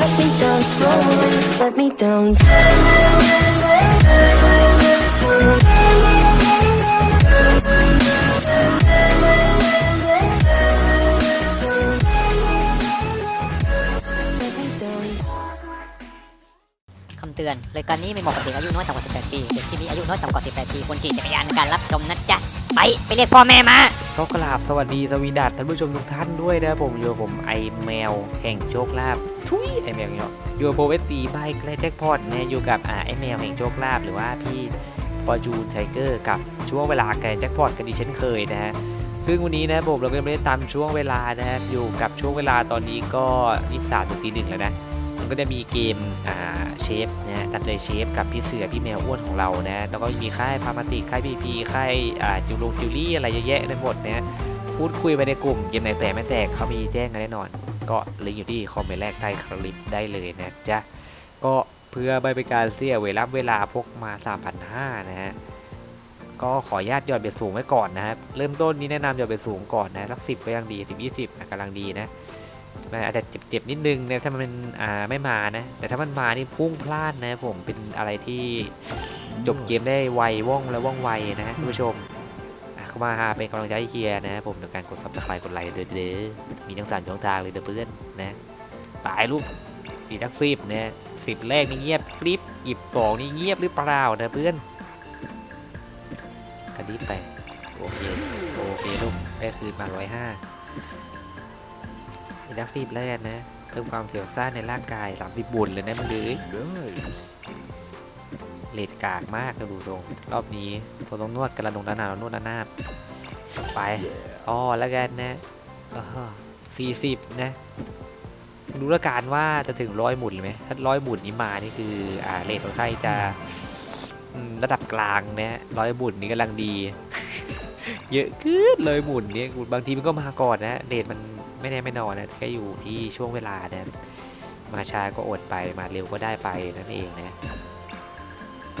let me down Let me down. คำเตือนรายการนี้ไม่เหมาะกับเด็กอายุน้อยต่ำกว่า 18 ปี เด็กที่มีอายุน้อยต่ำกว่า 18 ปีควรขี่จักรยานในการรับชมนะจ๊ะ ไปไปเรียกพ่อแม่มาก็กราบสวัสดีสวีดัสท่านผู้ชมทุกท่านด้วยนะผมอยู่ผมไอแมวแห่งโชคลาภทุยไอแมวเนาะอยู่กับเอสตีไบค์แลแจ็คพอตเนี่ยอยู่กับอ่าไอแมวแห่งโชคลาภหรือว่าพี่ฟอร์จูนไทเกอร์กับช่วงเวลาแกนแจ็คพอตกันดีเช่นเคยนะฮะซึ่งวันนี้นะผมเราก็ไม่ได้ตามช่วงเวลานะฮะอยู่กับช่วงเวลาตอนนี้ก็ยี่สามถึงตีหนึ่งแล้วนะ ก็จะมีเกมอ่าเชฟนะตัดเลยเชฟกับพี่เสือพี่แมวอ้วนของเรานะแล้วก็มีค่ายพามาติค่ายพีพีค่ายอ่าจูลงจิวลี่อะไรเยอะแยะไปหมดนะพูดคุยไปในกลุ่มเกมไหนแต่ไม่แตกเขามีแจ้งกันแน่นอน ก็ลิงก์อยู่ที่คอมเมนต์แรกใต้คลิปได้เลยนะจ๊ะก็เพื่อไม่เป็นการเสียเวลาเวลาพกมา 3,500นะฮะก็ขออนุญาตหยอดเบ็ดสูงไว้ก่อนนะครับ เริ่มต้นนี้แนะนำหยอดเบ็ดสูงก่อนนะสักสิบก็ยังดีสิบยี่สิบกำลังดีนะ มันอาจจะเจ็บๆนิดนึงนะถ้ามันอ่าไม่มานะ แต่ถ้ามันมานี่พุ่งพลาดนะผมเป็นอะไรที่จบเกมได้ไวว่องและว่องไวนะท่านผู้ชมเข้ามาหาเป็นกำลังใจให้เคียร์นะผมในการกดซับสไครต์กดไลค์เด้อเด้อมีทั้งสามช่องทางเลยเด้อเพื่อนนะตายลูกสีทักสิบนะสิบแรกนี่เงียบกริบหยิบสองนี่เงียบหรือเปล่านะเพื่อนกระดิบไปโอเคโอเคลูกได้คืนมาร้อยห้า มีดักซีบแรกนะ เพิ่มความเสียวซ่าในร่างกายสามสิบบุญเลยนะมันเลยเลดกากมากนะดูทรง รอบนี้ผมต้องนวดกระดงด้านหน้าแล้วนวดด้านหน้าไปอ๋อแล้วกันนะสี่สิบนะดูล้วการว่าจะถึงร้อยหมุนไหมถ้าร้อยหมุนนี้มานี่คืออ่าเลทของใครจะระดับกลางนะร้อยหมุนนี้กำลังดี เยอะขึ้นเลยหมุนเนี่ยบางทีมันก็มาก่อนนะเดทมัน ไม่แน่ไม่นอนนะแค่อยู่ที่ช่วงเวลานะมาช้าก็อดไปมาเร็วก็ได้ไปนั่นเองนะ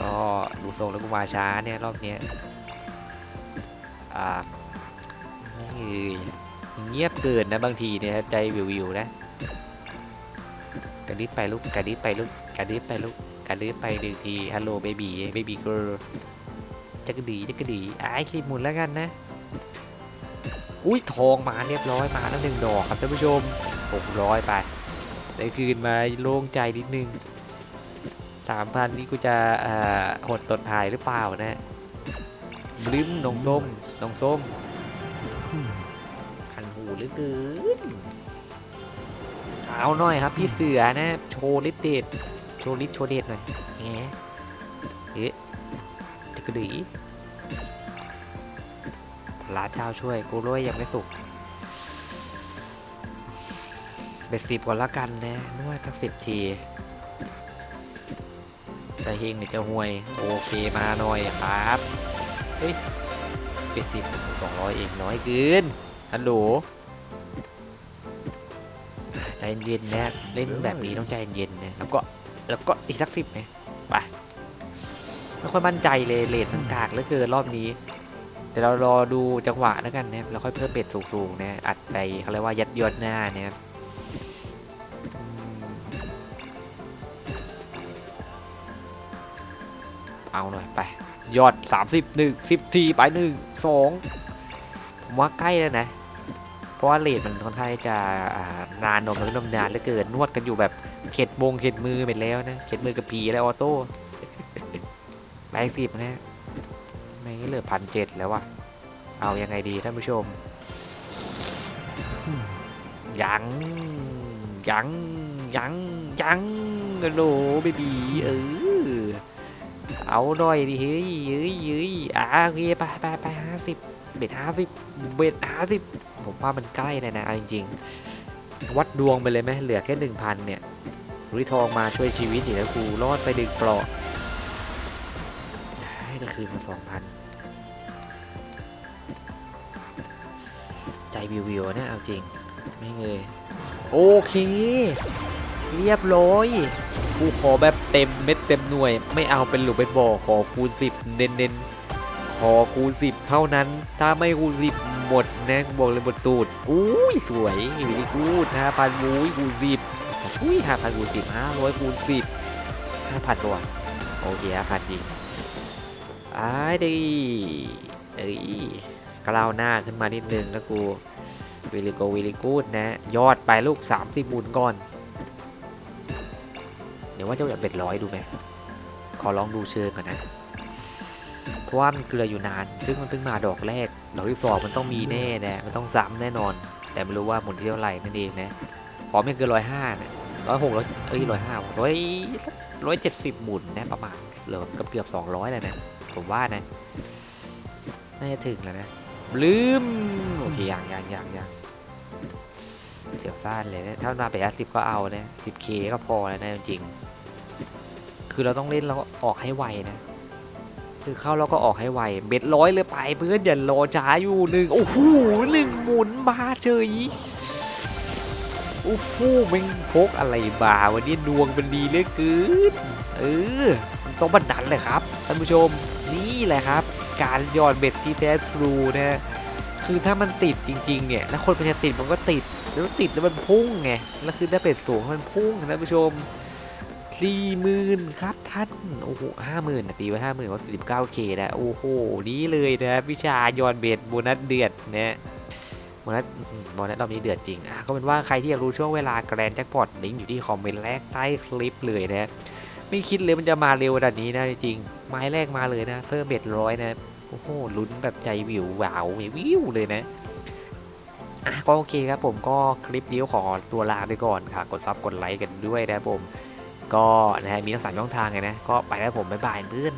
ก็ดูทรงแล้วกูมาช้าเนี่ยรอบเนี้ยอ่าเงียบเกินนะบางทีเนี่ยใจวิววิวนะกระดิบไปลูกกระดิบไปลูกกระดิบไปลูกกระดิบไปหนึ่งทีฮัลโหลเบบี้เบบี้เกิร์ลจักรดีจักรดีไอ้คลิปหมุนแล้วกันนะ อุ้ยทองมาเรียบร้อยมาแล้วหนึ่งดอกครับท่านผู้ชมหกร้อยไปได้คืนมาโล่งใจนิดนึงสามพันนี่กูจะหดตดหายหรือเปล่านะบลิ้มนองส้มนองส้มคันหูหลือเกินเอาหน่อยครับพี่เสือนะโชว์ลิเดดโชว์ลิโชว์เดดหน่อยแหมเอ๊ะจักรดี พระเจ้าช่วย กูรวยยังไม่สุกเบ็ดสิบก่อนละกันนะนวดสักสิบทีจะเฮงหรือจะห่วย โอเคมาหน่อยครับเฮ้ยเบ็ดสิบสองร้อยเองน้อยเกินฮัลโหลใจเย็นๆนะเล่นแบบนี้ต้องใจเย็นๆนะแล้วก็แล้วก็อีกสักสิบนะไปไม่ค่อยมั่นใจเลยเลทมันกากเหลือเกินรอบนี้เดี๋ยวเรารอดูจังหวะแล้วกันนะเราค่อยเพิ่มเป็ดสูงๆนะอัดไปเขาเรียกว่ายัดยอดหน้าเนี่ยอืมเอาหน่อยไป ยอด 30 1 10ทีไป 1 2 ผมว่าใกล้แล้วนะ เพราะว่าเลทมันค่อนข้างจะานานนมแล้วนมนานเหลือเกินนวดกันอยู่แบบเข็ดมงเข็ดมือไปแล้วนะ เข็ดมือกับผีแล้วออโต้แบงสิบนะ ไม่เหลือพันเจ็ดแล้ววะเอายังไงดีท่านผู้ชม ยัง ยัง ยัง ยังโหลเบบีเออ เอาหน่อยดิเฮ้ยเฮ้ยเฮ้ยอะโอเคไปไปไปห้าสิบเบ็ดห้าสิบเบ็ดห้าสิบผมว่ามันใกล้เลยนะเอาจริงๆ วัดดวงไปเลยไหมเหลือแค่หนึ่งพันเนี่ยรุยทองมาช่วยชีวิตอีกแล้วกูรอดไปดึงเปลาะให้ได้คืนมาสองพัน วิววิวๆนะเอาจริง ไม่เงยโอเค เรียบร้อยกูขอแบบเต็มเม็ดเต็มหน่วย ไม่เอาเป็นหลุมเป็นบ่อขอคูณสิบเน้นๆ ขอคูณสิบเท่านั้น ถ้าไม่คูณสิบหมดนะบอกเลยหมดตูดอุ้ยสวยวิลกูดห้าพันมุ้ยคูณสิบอุ้ยห้าพันคูณสิบห้าร้อยคูณสิบห้าพันตัวโอเคห้าพันจริงอ้ายดีเอ้ยกล้าวหน้าขึ้นมานิดนึงนะกู วิลิโกวิลิกูดนะ ยอดไปลูก 30หมุนก่อน เดี๋ยวว่าจะอยากเป็ดร้อยดูไหม ขอลองดูเชิงก่อนนะ เพราะว่ามันเกลืออยู่นาน ซึ่งมันเพิ่งมาดอกแรก ดอกที่สองมันต้องมีแน่นะ มันต้องซ้ำแน่นอน แต่ไม่รู้ว่าหมุนที่เท่าไหร่นั่นเองนะขอไม่เกินร้อยห้านะร้อยหกร้อยเอ้ยร้อยห้าร้อยสักร้อยเจ็ดสิบหมุนนะประมาณเหลือเกือบเกือบสองร้อยเลยนะ ผมว่านะ น่าจะถึงแล้วนะลืม โอเคยังยังยังยัง เสียวซ่านเลยนะถ้ามาไปอาสิบก็เอานะสิบเคก็พอแล้วนะจริงคือเราต้องเล่นแล้วก็ออกให้ไวนะ คือเข้าแล้วก็ออกให้ไวเบ็ดร้อยเลยไปเพื่อนอย่ารอช้าอยู่หนึ่งโอ้โหหนึ่งหมุนมาเฉยโอ้โหแม่งพกอะไรบาวันนี้ดวงเป็นดีเหลือเกินเออมันต้องบันดันเลยครับท่านผู้ชมนี่แหละครับ การหยอดเบ็ดที่แท้ทรูนะคือถ้ามันติดจริง ๆ เนี่ยแล้วคนมันจะติดมันก็ติด แล้วติดแล้วมันพุ่งไง แล้วคือถ้เป็ดสูงมันพุ่งนะท่านผู้ชมสี่หมื่นครับท่านโอ้โหห้าหมื่นตีไว้ห้าหมื่นก็สิบเก้าเคนะโอ้โหนี่เลยนะวิชาหยอดเบ็ดโบนัสเดือดนะโบนัสโบนัสรอบนี้เดือดจริงอะก็เป็นว่าใครที่อยากรู้ช่วงเวลาแกรนแจ็คพอตลิงก์อยู่ที่คอมเมนต์แรกใต้คลิปเลยนะไม่คิดเลยมันจะมาเร็วขนาดนี้นะจริงไม้แรกมาเลยนะ เพิ่มเบ็ดร้อยนะโอ้โหลุ้นแบบใจวิวหวาววิวเลยนะ อะก็โอเคครับผมก็คลิปนี้ขอตัวลาไปก่อนค่ะ กดซับกดไลค์กันด้วยนะครับผม ก็นะฮะมีทั้งสามช่องทางไงนะ ก็ไปแล้วผมบ๊ายบายเพื่อน